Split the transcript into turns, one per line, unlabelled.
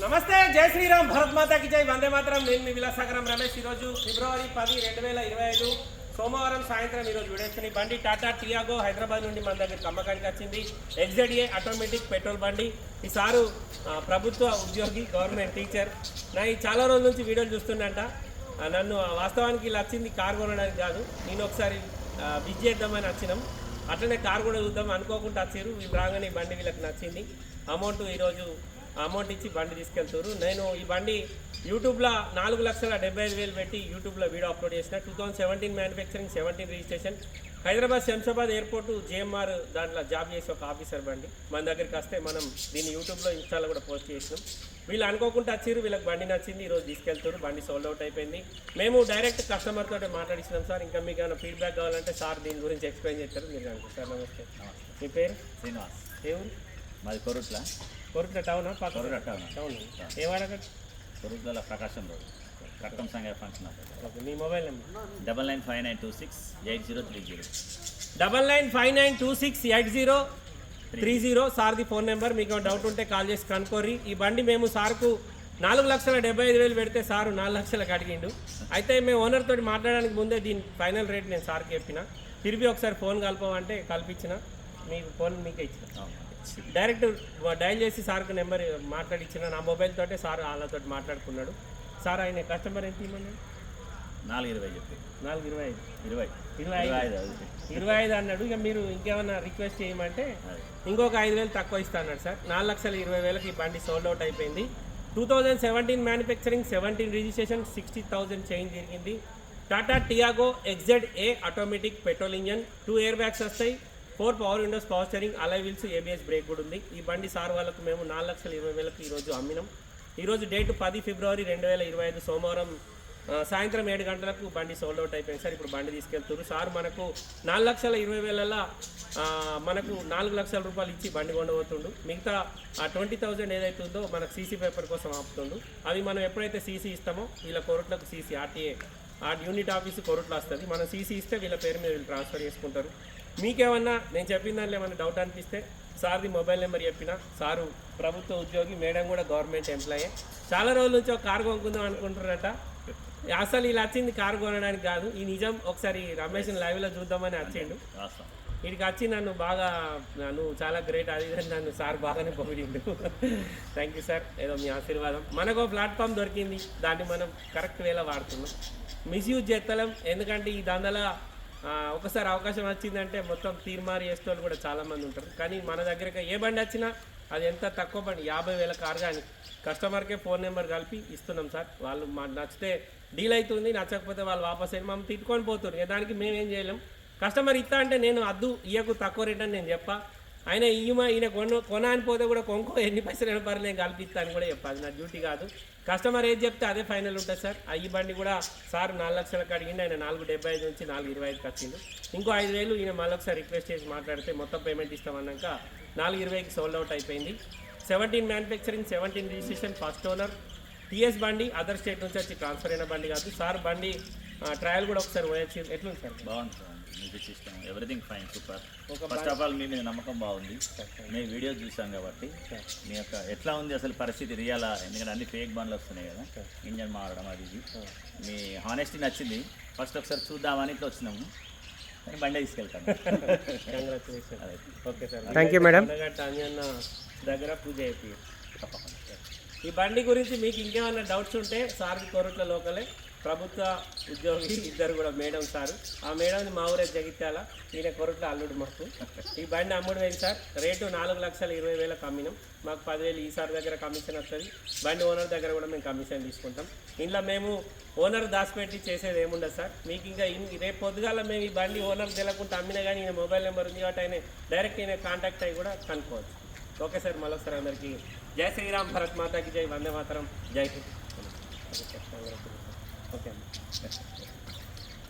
నమస్తే జై శ్రీరామ్ భరత్ మాతాకి జై వందే మాత్రం. నేను మీ విలాసాగరం రమేష్. ఈరోజు ఫిబ్రవరి పది రెండు వేల ఇరవై ఐదు సోమవారం సాయంత్రం ఈరోజు విడేస్తున్న బండి. టాటా టియాగో హైదరాబాద్ నుండి మన దగ్గరికి అమ్మకానికి వచ్చింది. ఎగ్జెడ్ఏ ఆటోమేటిక్ పెట్రోల్ బండి. ఈ సారు ప్రభుత్వ ఉద్యోగి గవర్నమెంట్ టీచర్. నా ఈ చాలా రోజుల నుంచి వీడియోలు చూస్తుండంట. ఆ, నన్ను వాస్తవానికి ఇలా వచ్చింది కార్ కొనడానికి కాదు. నేను ఒకసారి బిజ్ చేద్దామని వచ్చినాం. అట్లనే కార్ కూడా చూద్దాం అనుకోకుండా వచ్చారు. వీళ్ళు రాగానే ఈ బండి వీళ్ళకి నచ్చింది. అమౌంట్ ఈరోజు అమౌంట్ ఇచ్చి బండి తీసుకెళ్తారు నేను ఈ బండి యూట్యూబ్లో నాలుగు లక్షల డెబ్బై ఐదు వేలు పెట్టి యూట్యూబ్లో వీడియో అప్లోడ్ చేసిన two thousand seventeen manufacturing seventeen registration Hyderabad Shamshabad airport GMR దాంట్లో జాబ్ చేసే ఒక ఆఫీసర్ బండి. మన దగ్గరికి వస్తే మనం దీన్ని యూట్యూబ్లో ఇన్స్టాలో కూడా పోస్ట్ చేసినాం. వీళ్ళు అనుకోకుండా వచ్చారు వీళ్ళకి బండి నచ్చింది ఈరోజు తీసుకెళ్తారు బండి సోల్డ్ అవుట్ అయిపోయింది. మేము డైరెక్ట్ కస్టమర్ తోటి మాట్లాడిస్తున్నాం సార్ ఇంకా మీకు ఏమైనా ఫీడ్బ్యాక్ కావాలంటే సార్ దీని గురించి ఎక్స్ప్లెయిన్ చేస్తారు. మీరు అనుకో సార్ నమస్తే. మీ పేరు?
శ్రీనివాస్.
ఏ ఊరు?
మాది కొరుట్ల.
కోరుట్ల టౌనా
కొరుట్ల టౌన్
టౌన్ ఏ వాడక?
కొరుట్ల ప్రకాశం రోడ్. రక్తం సంఘ ఫంక్షన్
ఓకే మీ mobile number.
Double nine five nine two six eight zero three zero.
Double nine five nine two six eight zero three zero. సార్ది phone number. మీకు డౌట్ ఉంటే కాల్ చేసి కనుక్కోర్రి. ఈ బండి మేము సార్కు నాలుగు లక్షల డెబ్బై ఐదు వేలు పెడితే సారు నాలుగు లక్షలకు అడిగిండు అయితే మేము ఓనర్ తోటి మాట్లాడడానికి ముందే దీని ఫైనల్ రేట్ నేను సార్కి చెప్పిన. తిరిగి ఒకసారి ఫోన్ కలపమంటే కల్పించిన. మీకు ఫోన్ మీకే ఇచ్చిన. డైరెక్ట్ డయల్ చేసి సార్కి నెంబర్ మాట్లాడిచ్చిన నా మొబైల్ తోటే సార్ వాళ్ళతో మాట్లాడుకున్నాడు. సార్ ఆయన కస్టమర్ ఎంత ఇమ్మన్నాడు
నాలుగు ఇరవై చెప్పి.
నాలుగు ఇరవై ఐదు.
ఇరవై.
ఇరవై
ఇరవై
ఐదు. ఇరవై ఐదు అన్నాడు. ఇక మీరు ఇంకేమన్నా రిక్వెస్ట్ చేయమంటే. ఇంకొక ఐదు వేలు తక్కువ ఇస్తా అన్నాడు సార్. నాలుగు లక్షల ఇరవై వేలకి ఈ బండి సోల్డ్ అవుట్ అయిపోయింది. Two thousand seventeen manufacturing seventeen registration sixty thousand change జరిగింది. Tata Tiago XZ A automatic petrol engine two airbags వస్తాయి. Four power windows power steering alloy wheels ABS brake కూడా ఉంది. ఈ బండి సార్ వాళ్ళకు మేము నాలుగు లక్షల ఇరవై వేలకు ఈరోజు అమ్మినాం. ఈరోజు డేట్ పది ఫిబ్రవరి రెండు వేల ఇరవై ఐదు సోమవారం సాయంత్రం ఏడు గంటలకు బండి సోల్డ్ అవుట్ అయిపోయింది సార్. ఇప్పుడు బండి తీసుకెళ్తారు సార్ మనకు నాలుగు లక్షల ఇరవై వేలలో మనకు నాలుగు లక్షల రూపాయలు ఇచ్చి బండి కొండబోతుండు మిగతా ఆ ట్వంటీ థౌజండ్ ఏదైతే ఉందో మనకు సీసీ పేపర్ కోసం ఆపుతుండు. అవి మనం ఎప్పుడైతే సీసీ ఇస్తామో వీళ్ళ కొరట్లకు సీసీ ఆర్టీఏ ఆ యూనిట్ ఆఫీస్ కొరట్లో వస్తుంది. మనం సీసీ ఇస్తే వీళ్ళ పేరు మీద వీళ్ళు ట్రాన్స్ఫర్ చేసుకుంటారు. మీకేమన్నా నేను చెప్పిన దాంట్లో ఏమన్నా డౌట్ అనిపిస్తే సార్ది మొబైల్ నెంబర్ చెప్పిన సారు ప్రభుత్వ ఉద్యోగి మేడం కూడా గవర్నమెంట్ ఎంప్లాయే చాలా రోజుల నుంచి ఒక కారు కొనుక్కుందాం అనుకుంటున్నారట. అసలు ఇలా వచ్చింది కారు కొనడానికి కాదు. ఈ నిజం ఒకసారి రమేష్ లైవ్లో చూద్దామని వచ్చిండు. వీడికి వచ్చి నన్ను బాగా నువ్వు చాలా గ్రేట్ అది నన్ను సార్ బాగానే పొగిడిండు. థ్యాంక్ యూ సార్ ఏదో మీ ఆశీర్వాదం. మనకు ప్లాట్ఫామ్ దొరికింది. దాన్ని మనం కరెక్ట్ వేలో వాడుతున్నాం. మిస్యూజ్ చేస్తలేం. ఎందుకంటే ఈ దందల ఒకసారి అవకాశం వచ్చిందంటే మొత్తం తీర్మారి వేసేవాళ్ళు కూడా చాలామంది ఉంటారు. కానీ మన దగ్గరకి ఏ బండి వచ్చినా అది ఎంత తక్కువ బండి? యాభై వేల కారు కానీ. కస్టమర్కే ఫోన్ నెంబర్ కలిపి ఇస్తున్నాం సార్. వాళ్ళు మా నచ్చితే డీల్ అవుతుంది నచ్చకపోతే వాళ్ళు వాపస్ అయ్యి మమ్మల్ని తిట్టుకొని పోతున్నారు. దానికి మేము ఏం చేయలేం. కస్టమర్ ఇస్తా అంటే నేను అద్దు ఇయ్యకు తక్కువ రేట్ అని నేను చెప్పా. ఆయన ఇయ్యమా ఈయన కొన కొన అని పోతే కూడా కొంకో ఎన్ని పైసలు అయినా పర్లేదు నేను కల్పిస్తా అని కూడా చెప్పాలి నా డ్యూటీ కాదు. కస్టమర్ ఏది చెప్తే అదే ఫైనల్ ఉంటుంది సార్. ఈ బండి కూడా సార్ నాలుగు లక్షలకు అడిగింది ఆయన నాలుగు డెబ్బై ఐదు నుంచి నాలుగు ఇరవై ఐదుకి వచ్చిండు. ఇంకో ఐదు వేలు ఈయన మళ్ళీ ఒకసారి రిక్వెస్ట్ చేసి మాట్లాడితే మొత్తం పేమెంట్ ఇస్తామన్నాక నాలుగు ఇరవైకి సోల్డ్ అవుట్ అయిపోయింది. Seventeen manufacturing seventeen registration first owner TS బండి అదర్ స్టేట్ నుంచి వచ్చి ట్రాన్స్ఫర్ అయిన బండి కాదు. సార్ బండి ట్రయల్ కూడా ఒకసారి పోయొచ్చు. ఎట్లుంది సార్?
బాగుంది sir music system everything fine super
ఒక
ఫస్ట్ ఆఫ్ ఆల్ మీ మీద నమ్మకం బాగుంది. మీ వీడియో చూసాం కాబట్టి మీ యొక్క ఎట్లా ఉంది అసలు పరిస్థితి రియాలా ఎందుకంటే అన్ని ఫేక్ బండ్లు వస్తున్నాయి కదా. ఇంజన్ మారడం అది ఇది. మీ హానెస్టీ నచ్చింది. ఫస్ట్ ఒకసారి చూద్దామని ఇట్లా వచ్చినాము. కానీ బండి తీసుకెళ్తాను.
Okay sir.
You, madam.
అన్న దగ్గర పూజ అయిపోయి ఈ బండి గురించి మీకు ఇంకేమైనా డౌట్స్ ఉంటే సార్ కోరుట్ల లోకలే. ప్రభుత్వ ఉద్యోగి ఇద్దరు కూడా మేడం సార్. ఆ మేడంని మా ఊరే జగిత్యాల. ఈయన కొరట్ల అల్లుడు మాకు. ఈ బండి అమ్ముడు వేయండి సార్. రేటు నాలుగు లక్షల ఇరవై వేలకు అమ్మినాం మాకు పదివేలు ఈ దగ్గర కమిషన్ వస్తుంది బండి ఓనర్ దగ్గర కూడా మేము కమిషన్ తీసుకుంటాం. ఇంట్లో మేము ఓనర్ దాచిపెట్టి చేసేది ఏముండదు సార్. మీకు ఇంకా రేపు పొద్దుగాల మేము ఈ బండి ఓనర్ తెలకుండా అమ్మినా కానీ ఈయన మొబైల్ నెంబర్ ఉంది కాబట్టి ఆయన డైరెక్ట్ ఈయన కాంటాక్ట్ అయ్యి కూడా కనుక్కోవచ్చు. ఓకే సార్ మళ్ళొకసారి అందరికీ. జై శ్రీరామ్ భరత్ మాతాకి జై. వందే మాతరం. జై హింద్. Okay sir okay